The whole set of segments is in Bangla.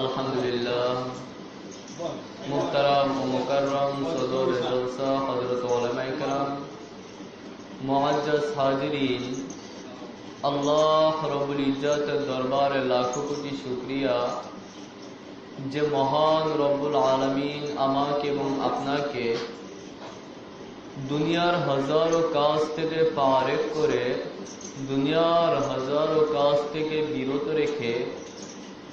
আলহামদুলিল্লাহ। মুকাররম আল্লাহ দরবারে লাখো কোটি শুকরিয়া। যে মহান রব্বুল আলামিন আমাকে এবং আপনাকে দুনিয়ার হাজারো কাজ থেকে ফারেক করে, দুনিয়ার হাজারো কাজ থেকে বিরত রেখে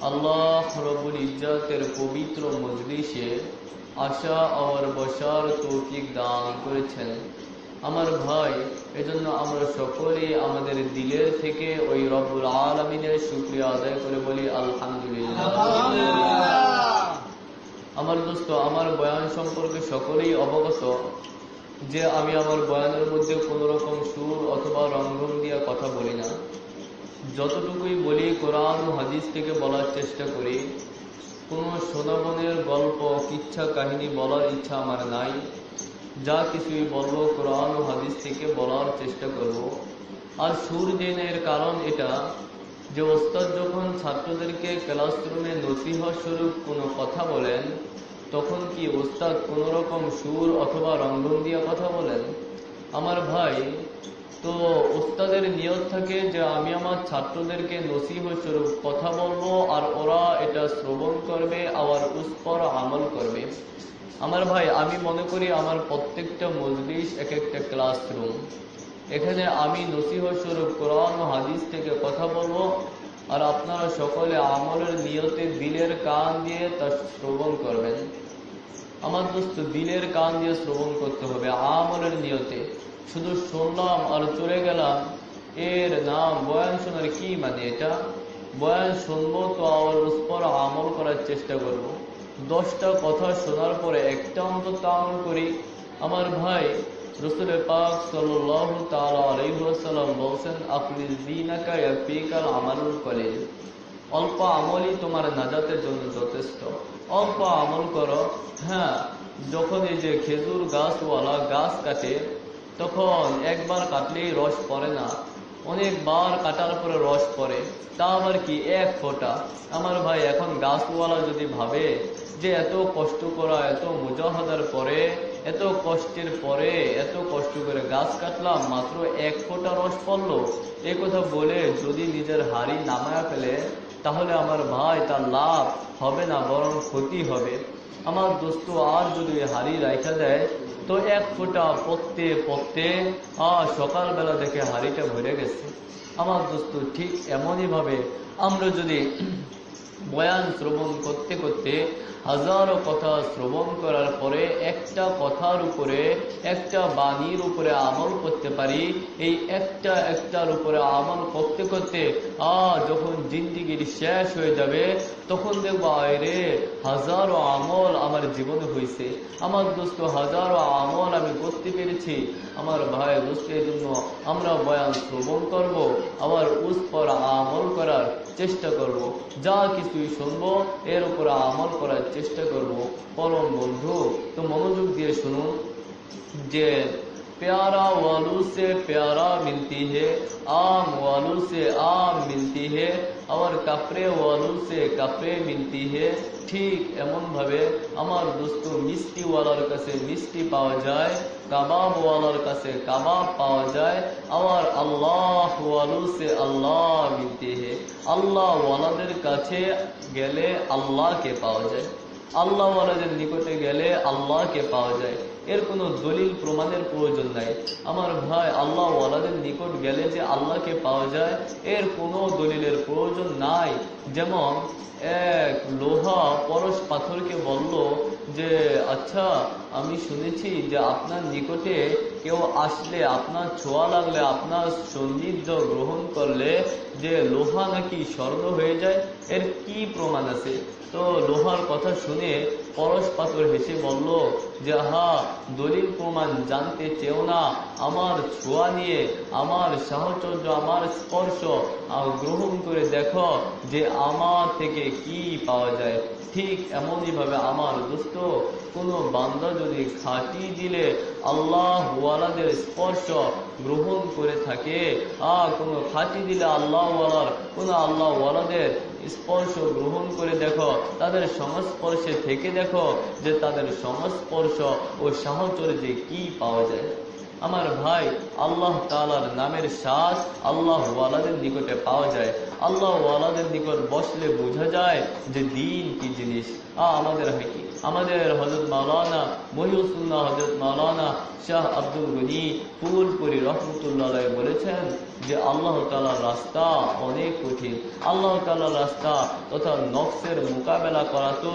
আল্লাহ রবুল ইজ্জাতের পবিত্র মজলিসে আশা আর বসার তৌফিক দান করেছেন। আমার ভাই এজন্য আমরা সকলে আমাদের দিলের থেকে ওই রব্বুল আলমিনের শুক্রিয়া আদায় করে বলি আলহামদুলিল্লাহ। আমার দোস্ত আমার বয়ান সম্পর্কে সকলেই অবগত যে আমি আমার বয়ানের মধ্যে কোনো রকম সুর অথবা রঙ্গন দিয়া কথা বলি না। যতটুকুই বলি কোরআন হাদিস থেকে বলার চেষ্টা করি, কোনো সোনাবনের গল্প, কিচ্ছা কাহিনী বলার ইচ্ছা আমার নাই। যা কিছুই বলব কোরআন ও হাদিস থেকে বলার চেষ্টা করব। আর সুর দিন এর কারণ এটা যে ওস্তাদ যখন ছাত্রদেরকে ক্লাসরুমে নসিহা স্বরূপ কোনো কথা বলেন, তখন কি ওস্তাদ কোনোরকম সুর অথবা রঙ্গন দিয়ে কথা বলেন? আমার ভাই তো ওস্তাদের নিয়ত থাকে যে আমি আমার ছাত্রদেরকে নসিহ স্বরূপ কথা বলব আর ওরা এটা শ্রবণ করবে, আবার উস্পর আমল করবে। আমার ভাই, আমি মনে করি আমার প্রত্যেকটা মজলিস এক একটা ক্লাসরুম। এখানে আমি নসিহ স্বরূপ কোরআন হাদিস থেকে কথা বলব আর আপনারা সকলে আমলের নিয়তে দিলের কান দিয়ে তা শ্রবণ করবেন। আমার দোস্ত, দিলের কান দিয়ে শ্রবণ করতে হবে আমলের নিয়তে। শুধু শুনলাম আর চলে গেলাম। এর নাম বয়ান শোনার কি মানে এটা? বয়ান শুনব তো আর পর আমল করার চেষ্টা করব। দশটা কথা শোনার পরে একটা অন্তত আমল করি। আমার ভাই রসুলের পাক সাল্লাহ তালাম বলছেন, আপনি দিনাকা ইয়াফিকাল আমালুল কলিল। অল্প আমলই তোমার নাজাতের জন্য যথেষ্ট। অল্প আমল করো। হ্যাঁ যখন এই যে খেজুর গাছওয়ালা গাছ কাটে তখন একবার কাটলেই রস পড়ে না। অনেকবার কাটার পরে রস পড়ে। তা আবার কি এক ফোঁটা? আমার ভাই, এখন গাছওয়ালা যদি ভাবে যে এত কষ্ট করা, এত মুজাহাদার পরে, এত কষ্টের পরে, এত কষ্ট করে গাছ কাটলাম, মাত্র এক ফোঁটা রস পড়ল। এ কথা বলে যদি নিজের হাড়ি নামায়া ফেলে, তাহলে আমার ভাই তার লাভ হবে না, বরং ক্ষতি হবে। আমার দোস্ত আর যদি হাড়ি রাখা দেয় তো এক ফোঁটা পড়তে পড়তে সকালবেলা দেখে হাড়িটা ভরে গেছে। আমার দোস্ত ঠিক এমনই ভাবে আমরা যদি বয়ান শ্রবণ করতে করতে হাজারো কথা শ্রবণ করার পরে একটা কথার উপরে, একটা বাণীর উপরে আমল করতে পারি, এই একটা একটার উপরে আমল করতে করতে, আ, যখন জিন্দিগির শেষ হয়ে যাবে তখন দেখবো আয়রে হাজারো আমল আমার জীবনে হয়েছে আমার দোস্ত হাজারো আমল আমি করতে পেরেছি আমার ভাই দোস্তের জন্য আমরা বয়ান শ্রবণ করব আবার উস পর আমল করার চেষ্টা করব যা কিছুই শুনবো এর উপর আমল করার চেষ্টা করব পরম বন্ধু তো মনোযোগ দিয়ে শুনুন যে प्यारा वालू से प्यारा मिलती है आम वालू से आम मिलती है और কাপড়ে ওয়ালু সে কাপড়ে মিলতি হে ঠিক এমন ভাবে আমার দোস্ত মিষ্টি ওয়ালার কাছে মিষ্টি পাওয়া যায় কাবাব ওয়ালার কাছে কাবাব পাওয়া যায় আবার আল্লাহ ওয়ালু সে আল্লাহ মিলতি হে আল্লাহ ওয়ালাদের কাছে গেলে আল্লাহকে পাওয়া যায় আল্লাহ ওয়ালাদের নিকটে গেলে আল্লাহকে পাওয়া যায় এর কোনো দলিল প্রমাণের প্রয়োজন নাই। আমার ভাই আল্লাহ ওয়ালাদের নিকট গেলে যে আল্লাহকে পাওয়া যায়, এর কোনো দলিলের প্রয়োজন নাই। যেমন এক লোহা পরশ পাথরকে বলল যে আচ্ছা আমি শুনেছি যে আপনার নিকটে কেউ আসলে আপনার ছোঁয়া লাগলে আপনার সন্নিধ্য গ্রহণ করলে যে লোহা নাকি স্বর্ণ হয়ে যায় এর কি প্রমাণ আছে? তো লোহার কথা শুনে পরশ পাথর হেসে বলল, যে হা দলিল প্রমাণ জানতে চেও না। আমার ছোঁয়া নিয়ে, আমার সাহচর্য, আমার স্পর্শ গ্রহণ করে দেখো যে আমার থেকে কি পাওয়া যায়। ঠিক এমনই ভাবে আমার দোস্ত কোনো বান্দা যদি খাটি দিলে আল্লাহ ওয়ালাদের স্পর্শ গ্রহণ করে থাকে। আর কোনো খাটি দিলে আল্লাহ ওয়ালার কোনো আল্লাহ স্পর্শ গ্রহণ করে দেখো, তাদের সংস্পর্শে থেকে দেখো যে তাদের সংস্পর্শ ও সাহচর্যে কি পাওয়া যায়। আমার ভাই, আল্লাহ তালার নামের শ্বাস আল্লাহ ওয়ালাদের নিকটে পাওয়া যায়। আল্লাহ ওয়ালাদের নিকট বসলে বোঝা যায় যে দিন কি জিনিস। আ, আমাদের হাকি আমাদের হজরত মাওলানা মহিউসুল্লাহ হজরত মাওলানা শাহ আব্দুল গনি ফুলপুরি রহমতুল্লাহ বলেছেন যে আল্লাহ তালার রাস্তা অনেক কঠিন। আল্লাহ তালার রাস্তা তথা নকশের মোকাবেলা করা তো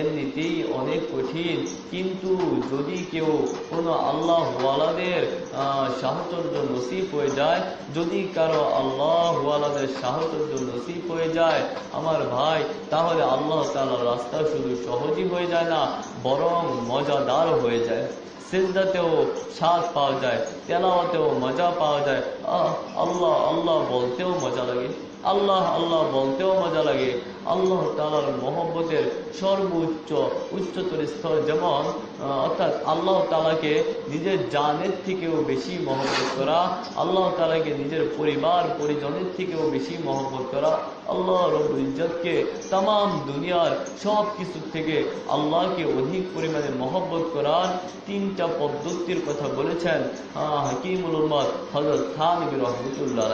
এমনিতেই অনেক কঠিন। কিন্তু যদি কেউ কোনো আল্লাহ ওয়ালাদের সাহচর্য নসিব হয়ে যায়, যদি কারও আল্লাহ ওয়ালাদের সাহচর্য নসিব হয়ে যায়, আমার ভাই, তাহলে আল্লাহ তালার রাস্তা শুধু সহজই হয়ে যায় না, বরং মজাদার হয়ে যায়। সিজদাতেও স্বাদ পাওয়া যায় তেলাওয়াতেও মজা পাওয়া যায় আল্লাহ আল্লাহ বলতেও মজা লাগে আল্লাহ আল্লাহ বলতেও মজা লাগে আল্লাহ তালার মহব্বতের সর্বোচ্চ উচ্চতর স্তর যেমন অর্থাৎ আল্লাহ তালাকে নিজের জানের থেকেও বেশি মহব্বত করা আল্লাহ তালাকে নিজের পরিবার পরিজনের থেকেও বেশি মহব্বত করা আল্লাহ রবুল ইজ্জতকে তাম দুনিয়ার সব কিছু থেকে আল্লাহকে অধিক পরিমাণে মহব্বত করার তিনটা পদ্ধতির কথা বলেছেন হাকিমুল উম্মদ হজরত খান রহমতুল্লাহ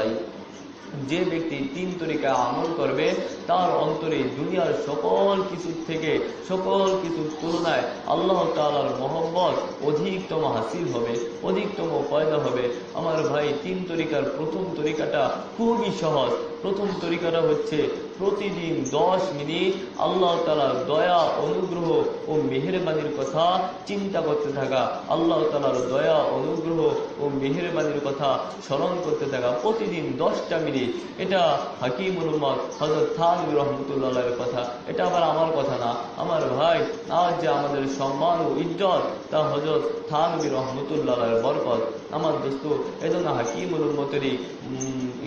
যে ব্যক্তি তিন তরিকায় আমল করবে, তার অন্তরে দুনিয়ার সকল কিছুর থেকে, সকল কিছুর তুলনায় আল্লাহ তালার মোহব্বত অধিকতম হাসিল হবে, অধিকতম পয়দা হবে। আমার ভাই, তিন তরিকার প্রথম তরিকাটা খুবই সহজ। প্রথম তরিকাটা হচ্ছে প্রতিদিন দশ মিনিট আল্লাহ তালার দয়া, অনুগ্রহ ও মেহরবানির কথা চিন্তা করতে থাকা। আল্লাহ তালার দয়া, অনুগ্রহ ও মেহরবানির কথা স্মরণ করতে থাকা। প্রতিদিন দশটা মিনিট। এটা হাকিম উম্মদ হজরত থানবি রহমতুল্লাহ কথা। এটা আবার আমার কথা না। আমার ভাই, আজ যে আমাদের সম্মান ও ইজ্জত, তা হজরত থানবি রহমতুল্লাহ বরকত। আমার দোস্ত, এজন্য হাকিম উম্মতেরই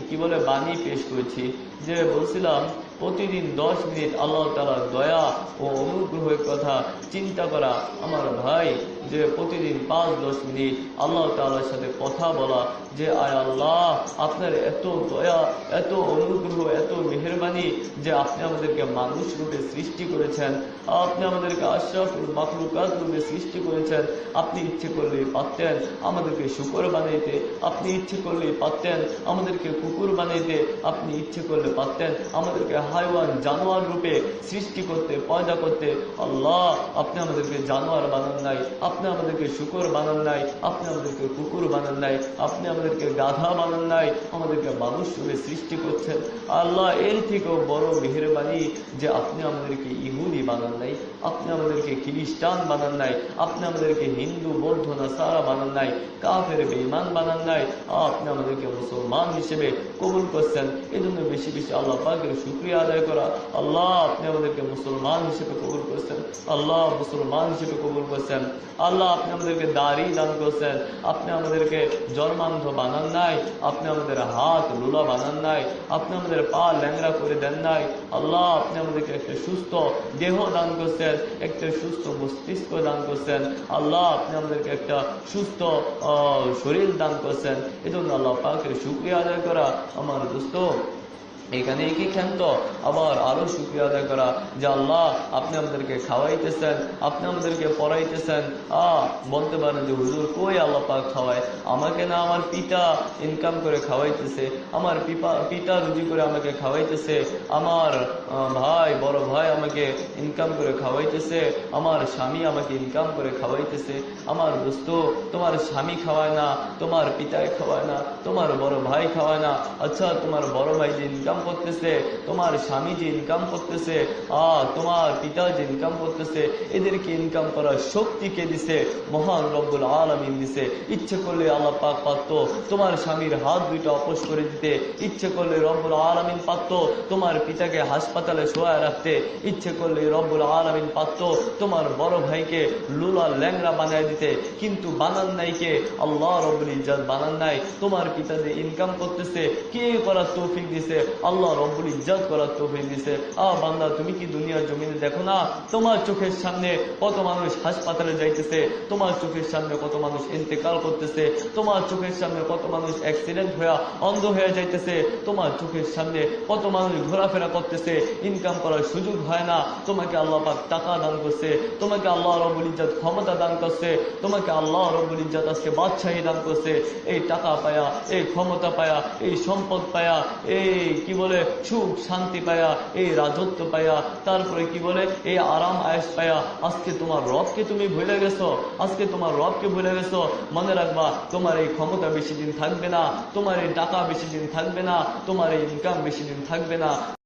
কি বলে, বাণী পেশ করেছি। যে বলছিলাম প্রতিদিন দশ মিনিট আল্লাহ তালার দয়া ও অনুগ্রহের কথা চিন্তা করা আমার ভাই যে প্রতিদিন পাঁচ দশ মিনিট আল্লাহ তালার সাথে কথা বলা যে, আয় আল্লাহ, আপনার এত দয়া, এত অনুগ্রহ, এত মেহরবানি যে আপনি আমাদেরকে মানুষ রূপে সৃষ্টি করেছেন। আপনি আমাদেরকে আশরাফুল মাকলুকাত রূপে সৃষ্টি করেছেন। আপনি ইচ্ছে করলেই পারতেন আমাদেরকে শুকর বানাইতে। আপনি ইচ্ছে করলেই পারতেন আমাদেরকে কুকুর বানাইতে। আপনি ইচ্ছে করলে পারতেন আমাদেরকে হাইওয়ান জানোয়ার রূপে সৃষ্টি করতে, পয়দা করতে। আল্লাহ, আপনি আমাদেরকে জানোয়ার বানান নাই, আপনি আমাদেরকে শুকর বানান নাই, আপনি আমাদেরকে কুকুর বানান নাই, আপনি আমাদেরকে গাধা বানান নাই, আমাদেরকে মানুষ রূপে সৃষ্টি করছেন। আল্লাহ এর থেকেও বড় মেহরবানি যে আপনি আমাদেরকে ইহুদি বানান নাই, আপনি আমাদেরকে খ্রিস্টান বানান নাই, আপনি আমাদেরকে হিন্দু, বৌদ্ধ, নাসারা বানান নাই, কাফের বেইমান বানান নাই, আপনি আমাদেরকে মুসলমান হিসেবে কবুল করছেন। এই জন্য বেশি বেশি আল্লাহ পাকের শুক্রিয়া আদায় করা। আল্লাহ আপনি আমাদেরকে মুসলমান হিসেবে কবুল করছেন। আল্লাহ মুসলমান হিসেবে কবুল করছেন। আল্লাহ আপনি আমাদেরকে দাড়ি দান করছেন। আপনি আমাদেরকে জন্মান্ধ বানান নাই, আপনি আমাদের হাত, লুলা বানান নাই, আপনি আমাদের পা ল্যাংরা করে দেন নাই। আল্লাহ, আপনি আমাদেরকে একটা সুস্থ দেহ দান করছেন, একটা সুস্থ মস্তিষ্ক দান করছেন। আল্লাহ, আপনি আমাদেরকে একটা সুস্থ শরীর দান করছেন। এজন্য আল্লাহ পাকে শুক্রিয়া আদায় করা। আমার দোস্ত এখানে কি ক্ষান্ত আবার আরও শুক্রিয়া আদায় করা যে আল্লাহ, আপনি আমাদেরকে খাওয়াইতেছেন, আপনি আমাদেরকে পড়াইতেছেন। আ, বলতে পারেন যে হুজুর কই আল্লাহ পাক খাওয়ায়? আমাকে না আমার পিতা ইনকাম করে খাওয়াইতেছে, আমার পিপা, পিতা রুজি করে আমাকে খাওয়াইতেছে, আমার ভাই, বড় ভাই আমাকে ইনকাম করে খাওয়াইতেছে, আমার স্বামী আমাকে ইনকাম করে খাওয়াইতেছে, আমার দোস্ত তোমার স্বামী খাওয়ায় না, তোমার পিতায় খাওয়ায় না, তোমার বড় ভাই খাওয়ায় না আচ্ছা তোমার বড় ভাই যে ইনকাম ইনকাম করতেছে, তোমার স্বামী যে ইনকাম করতেছে আহ তোমার পিতা যে ইনকাম করতেছে, এদেরকে ইনকাম করার শক্তি কে দিছে? মহান রব্বুল আলমিন দিছে। ইচ্ছে করলে আল্লাহ পাক পারত তোমার স্বামীর হাত দুইটা অপস করে দিতে। ইচ্ছে করলে রব্বুল আলমিন পারত তোমার পিতাকে হাসপাতালে শোয়ায় রাখতে। ইচ্ছে করলে রব্বুল আলমিন পারত তোমার বড় ভাইকে লুলা ল্যাংরা বানায় দিতে। কিন্তু বানান নাই কে? আল্লাহ রব্বুল ইজাদ বানান নাই। তোমার পিতা যে ইনকাম করতেছে, কে করার তৌফিক দিছে? আল্লাহ রব্বুল ইজ্জাত করার তো হয়ে দিছে আ, বান্দা, তুমি কি দুনিয়ার জমিনে দেখো না? তোমার চোখের সামনে কত মানুষ হাসপাতালে যাইতেছে, তোমার চোখের সামনে কত মানুষ ইন্তেকাল করতেছে, তোমার চোখের সামনে কত মানুষ অ্যাক্সিডেন্ট হয়ে অন্ধ হয়ে যাইতেছে, তোমার চোখের সামনে কত মানুষ ঘোরাফেরা করতেছে ইনকাম করার সুযোগ হয় না। তোমাকে আল্লাহ পাক টাকা দান করছে, তোমাকে আল্লাহ রবুল ইজ্জাত ক্ষমতা দান করছে, তোমাকে আল্লাহ রবুল ইজ্জাত আজকে বাদশাহী দান করছে। এই টাকা পায়া, এই ক্ষমতা পায়া, এই সম্পদ পায়া, এই কি বলে, সুখ, শান্তি পায়া, এই রাজত্ব পায়া, তারপরে কি বলে, এই আরাম আয়েস পায়া, আজকে তোমার রবকে তুমি ভুলে গেছো, আজকে তোমার রবকে ভুলে গেছো। মনে রাখবা, তোমার এই ক্ষমতা বেশি দিন থাকবে না, তোমার এই টাকা বেশি দিন থাকবে না, তোমার এই ইনকাম বেশি দিন থাকবে না।